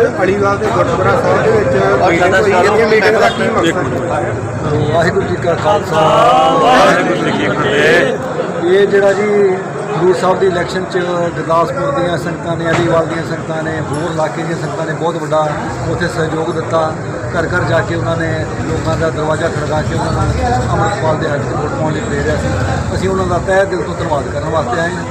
ਅਲੀਵਾਲ ਦੇ ਗੁਰਦੁਆਰਾ ਸਾਹਿਬ ਦੇ ਵਿੱਚ ਮੀਟਿੰਗ ਹੋਈ ਇਹਦੀ ਮੀਟਿੰਗ ਦਾ ਕੀ ਮਕਸਦ ਹੈ ਵਾਹਿਗੁਰੂ ਜੀ ਕਾ ਖਾਲਸਾ। ਵਾਹਿਗੁਰੂ ਜੀ ਕੀ ਫਤਿਹ। ਇਹ ਜਿਹੜਾ ਜੀ ਗੁਰੂ ਸਾਹਿਬ ਦੀ ਇਲੈਕਸ਼ਨ ਚ ਗੁਰਦਾਸਪੁਰ ਦੀਆਂ ਸੰਗਤਾਂ ਨੇ ਅਲੀਵਾਲ ਦੀਆਂ ਸੰਗਤਾਂ ਨੇ ਹੋਰ ਇਲਾਕੇ ਦੀਆਂ ਸੰਗਤਾਂ ਨੇ ਬਹੁਤ ਵੱਡਾ ਉੱਥੇ ਸਹਿਯੋਗ ਦਿੱਤਾ। ਘਰ ਘਰ ਜਾ ਕੇ ਉਹਨਾਂ ਨੇ ਲੋਕਾਂ ਦਾ ਦਰਵਾਜ਼ਾ ਖੜਕਾ ਕੇ ਉਹਨਾਂ ਨੂੰ ਅੰਮ੍ਰਿਤਪਾਲ ਦੇ ਹੱਕ 'ਚ ਵੋਟ ਪਾਉਣ ਲਈ ਪ੍ਰੇਰਿਆ ਸੀ। ਅਸੀਂ ਉਹਨਾਂ ਦਾ ਤਹਿ ਦਿਲ ਤੋਂ ਧੰਨਵਾਦ ਕਰਨ ਵਾਸਤੇ ਆਏ ਹਾਂ।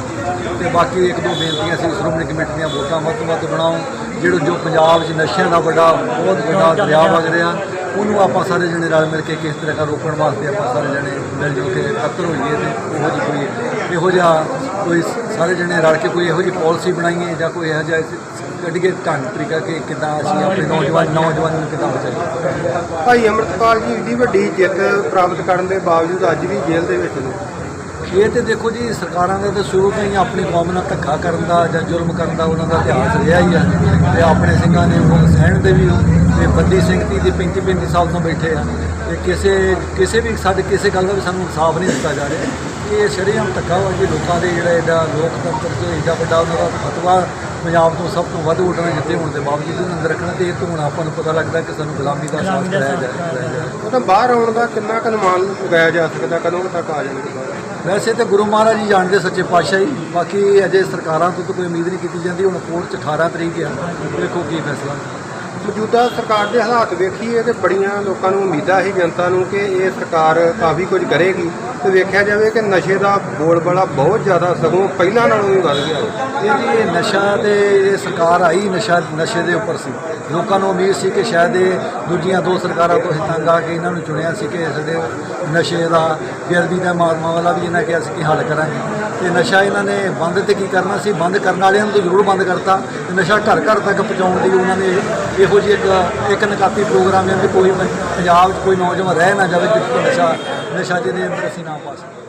ਤੇ ਬਾਕੀ ਇੱਕ ਦੋ ਬੇਨਤੀਆਂ ਸੀ ਸ਼੍ਰੋਮਣੀ ਕਮੇਟੀ ਦੀਆਂ ਵੋਟਾਂ ਵੱਧ ਤੋਂ ਵੱਧ ਬਣਾਓ ਜਿਹੜਾ ਜੋ ਪੰਜਾਬ 'ਚ ਨਸ਼ਿਆਂ ਦਾ ਵੱਡਾ ਬਹੁਤ ਵੱਡਾ ਦਰਿਆ ਵਗ ਰਿਹਾ ਉਹਨੂੰ ਆਪਾਂ ਸਾਰੇ ਜਣੇ ਰਲ ਮਿਲ ਕੇ ਕਿਸ ਤਰ੍ਹਾਂ ਰੋਕਣ ਵਾਸਤੇ ਆਪਾਂ ਸਾਰੇ ਜਣੇ ਮਿਲ ਜੁਲ ਕੇ ਇਕੱਤਰ ਹੋਈਏ ਤੇ ਉਹੋ ਜਿਹੀ ਕੋਈ ਇਹੋ ਜਿਹਾ ਕੋਈ ਸਾਰੇ ਜਣੇ ਰਲ ਕੇ ਕੋਈ ਇਹੋ ਜਿਹੀ ਪਾਲਿਸੀ ਬਣਾਈਏ ਜਾਂ ਕੋਈ ਇਹੋ ਜਿਹਾ ਕੱਢੀਏ ਢੰਗ ਤਰੀਕਾ ਕਿ ਕਿੱਦਾਂ ਅਸੀਂ ਆਪਣੇ ਨੌਜਵਾਨ ਨੌਜਵਾਨਾਂ ਨੂੰ ਕਿੱਦਾਂ ਬਚਾਈਏ। ਭਾਈ ਅਮਰਤਪਾਲ ਜੀ ਏਡੀ ਵੱਡੀ ਜਿੱਤ ਪ੍ਰਾਪਤ ਕਰਨ ਦੇ ਬਾਵਜੂਦ ਅੱਜ ਵੀ ਜੇਲ੍ਹ ਦੇ ਵਿੱਚ ਨੇ। ਇਹ ਤੇ ਦੇਖੋ ਜੀ ਸਰਕਾਰਾਂ ਦਾ ਤਾਂ ਸ਼ੁਰੂ ਤੋਂ ਹੀ ਆਪਣੀ ਕੌਮ ਨਾਲ ਧੱਕਾ ਕਰਨ ਦਾ ਜਾਂ ਜ਼ੁਲਮ ਕਰਨ ਦਾ ਉਹਨਾਂ ਦਾ ਇਤਿਹਾਸ ਰਿਹਾ ਹੀ ਆ। ਤੇ ਆਪਣੇ ਸਿੰਘਾਂ ਨੇ ਉਹ ਸਹਿਣ ਦੇ ਵੀ ਤੇ ਬੰਦੀ ਸਿੰਘ ਤੀ ਦੇ 35 35 ਸਾਲ ਤੋਂ ਬੈਠੇ ਆ ਤੇ ਕਿਸੇ ਕਿਸੇ ਵੀ ਸਾਡੇ ਕਿਸੇ ਗੱਲ ਦਾ ਵੀ ਸਾਨੂੰ ਇਨਸਾਫ ਨਹੀਂ ਦਿੱਤਾ ਜਾ ਰਿਹਾ। ਇਹ ਸ਼ਰੇਆਮ ਧੱਕਾ ਵਾ ਜੀ ਲੋਕਾਂ ਦੇ ਜਿਹੜਾ ਇਹਦਾ ਲੋਕਤੰਤਰ 'ਚ ਏਡਾ ਵੱਡਾ ਉਹਨਾਂ ਦਾ ਫਤਵਾ ਪੰਜਾਬ ਤੋਂ ਸਭ ਤੋਂ ਵੱਧ ਵੋਟਾਂ ਜਿੱਤੇ ਹੋਣ ਦੇ ਬਾਵਜੂਦ ਉਹਨਾਂ ਅੰਦਰ ਰੱਖਣਾ ਤੇ ਇਹ ਤੋਂ ਹੁਣ ਆਪਾਂ ਨੂੰ ਪਤਾ ਲੱਗਦਾ ਕਿ ਸਾਨੂੰ ਗੁਲਾਮੀ ਦਾ ਸਾਥ ਕਰਾਇਆ ਜਾ ਕਰਾਇਆ ਜਾ ਉਹ ਤਾਂ ਬਾਹਰ ਆਉਣ ਦਾ ਕਿੰਨਾ ਕੁ ਅਨੁਮਾਨ ਲਗਾਇਆ ਜਾ ਸਕਦਾ ਕਦੋਂ ਤੱਕ ਆ ਜਾਣਗੇ? ਵੈਸੇ ਤੇ ਗੁਰੂ ਮਹਾਰਾਜ ਜੀ ਜਾਣਦੇ ਸੱਚੇ ਪਾਤਸ਼ਾਹ ਹੀ ਬਾਕੀ ਅਜੇ ਸਰਕਾਰਾਂ ਤੋਂ ਤਾਂ ਕੋਈ ਉਮੀਦ ਨਹੀਂ ਕੀਤੀ ਜਾਂਦੀ, ਹੁਣ ਕੋਰਟ 'ਚ 18 ਤਰੀਕ ਆ, ਦੇਖੋ ਕੀ ਫੈਸਲਾ। ਮੌਜੂਦਾ ਸਰਕਾਰ ਦੇ ਹਾਲਾਤ ਵੇਖੀਏ ਤੇ ਬੜੀਆਂ ਲੋਕਾਂ ਨੂੰ ਉਮੀਦਾਂ ਸੀ, ਜਨਤਾ ਨੂੰ ਕਿ ਇਹ ਸਰਕਾਰ ਕਾਫੀ ਕੁਝ ਕਰੇਗੀ। ਤੇ ਵੇਖਿਆ ਜਾਵੇ ਕਿ ਨਸ਼ੇ ਦਾ ਬੋਲਬਾਲਾ ਬਹੁਤ ਜ਼ਿਆਦਾ ਸਗੋਂ ਪਹਿਲਾਂ ਨਾਲੋਂ ਵੀ ਵੱਧ ਗਿਆ। ਇਹ ਜੀ, ਇਹ ਨਸ਼ਾ ਤੇ ਇਹ ਸਰਕਾਰ ਆਈ, ਨਸ਼ਾ, ਨਸ਼ੇ ਦੇ ਉੱਪਰ ਸੀ। ਲੋਕਾਂ ਨੂੰ ਉਮੀਦ ਸੀ ਕਿ ਸ਼ਾਇਦ ਇਹ ਦੂਜੀਆਂ ਦੋ ਸਰਕਾਰਾਂ ਤੋਂ ਅਸੀਂ ਤੰਗ ਆ ਕੇ ਇਹਨਾਂ ਨੂੰ ਚੁਣਿਆ ਸੀ ਕਿ ਸਾਡੇ ਨਸ਼ੇ ਦਾ, ਬੇਅਦਬੀ ਦਾ ਮਾਰਮਾ ਵਾਲਾ ਵੀ ਇਹਨਾਂ ਕਿਹਾ ਸੀ ਕਿ ਹੱਲ ਕਰਾਂਗੇ। ਤੇ ਨਸ਼ਾ ਇਹਨਾਂ ਨੇ ਬੰਦ ਤੇ ਕੀ ਕਰਨਾ ਸੀ? ਬੰਦ ਕਰਨ ਵਾਲਿਆਂ ਨੂੰ ਤਾਂ ਜ਼ਰੂਰ ਬੰਦ ਕਰਤਾ। ਤੇ ਨਸ਼ਾ ਘਰ ਘਰ ਤੱਕ ਪਹੁੰਚਾਉਣ ਦੀ ਉਹਨਾਂ ਨੇ ਇਹੋ ਜਿਹੇ ਇੱਕ ਇੱਕ ਨਕਾਤੀ ਪ੍ਰੋਗਰਾਮ ਜਿਵੇਂ ਕੋਈ ਪੰਜਾਬ 'ਚ ਕੋਈ ਨੌਜਵਾਨ ਰਹਿ ਨਾ ਜਾਵੇ ਜਿਸ ਤੋਂ ਨਸ਼ਾ ਨਸ਼ਾ ਜਿਹਦੇ ਅੰਦਰ ਅਸੀਂ ਨਾ ਪਾ ਸਕੀਏ।